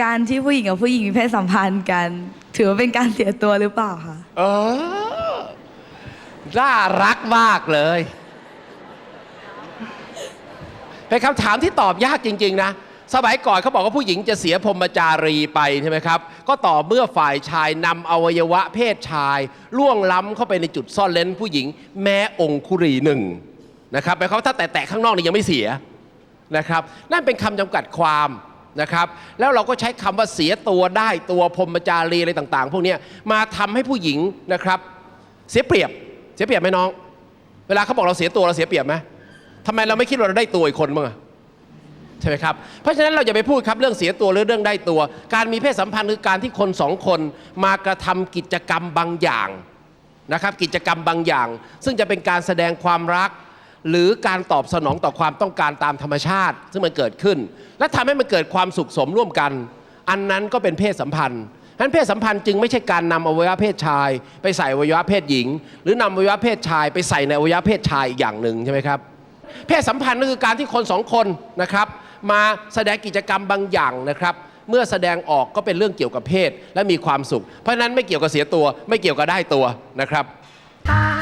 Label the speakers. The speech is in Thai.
Speaker 1: การที่ผู้หญิงกับผู้หญิงมีเพศสัมพันธ์กัน ถือว่าเป็นการเสียตัวหรือเปล่าคะ
Speaker 2: เออน่ารักมากเลย เป็นคำถามที่ตอบยากจริง ๆ นะ สมัยก่อนเขาบอกว่าผู้หญิงจะเสียพรหมจารีไปใช่ไหมครับ ก็ต่อเมื่อฝ่ายชายนำอวัยวะเพศชายล่วงล้ำเข้าไปในจุดซ่อนเลนผู้หญิง แม้องคุรีหนึ่งนะครับหมายความว่าถ้าแตะๆข้างนอกนี่ยังไม่เสียนะครับ นั่นเป็นคำจำกัดความ นะครับแล้วเราก็ใช้คำว่าเสียตัวได้ตัวพรมจารีอะไรต่างๆ พวกนี้มาทำให้ผู้หญิงนะครับ เสียเปรียบเสียเปรียบไหมน้อง เวลาเขาบอกเราเสียตัวเราเสียเปรียบไหมทำไมเราไม่คิดว่าเราได้ตัวอีกคนบ้างอะใช่ไหมครับเพราะฉะนั้นเราอย่าไปพูดครับเรื่องเสียตัวหรือเรื่องได้ตัว การมีเพศสัมพันธ์คือการที่คนสองคนมากระทำกิจกรรมบางอย่างนะครับกิจกรรมบางอย่าง ซึ่งจะเป็นการแสดงความรัก หรือการตอบสนองต่อความต้องการตามธรรมชาติ ซึ่งมันเกิดขึ้น และทำให้มันเกิดความสุขสมร่วมกัน อันนั้นก็เป็นเพศสัมพันธ์ฉะนั้นเพศสัมพันธ์จึงไม่ใช่การนำอวัยวะเพศชาย ไปใส่อวัยวะเพศหญิง หรือนำอวัยวะเพศชาย ไปใส่ในอวัยวะเพศชายอีกอย่างหนึ่งใช่ไหมครับเพศสัมพันธ์ก็คือการที่คนสองคนนะครับมาแสดงกิจกรรมบางอย่างนะครับเมื่อแสดงออกก็เป็นเรื่องเกี่ยวกับเพศและมีความสุข เพราะฉะนั้นไม่เกี่ยวกับเสียตัวไม่เกี่ยวกับได้ตัวนะครับ
Speaker 3: Ah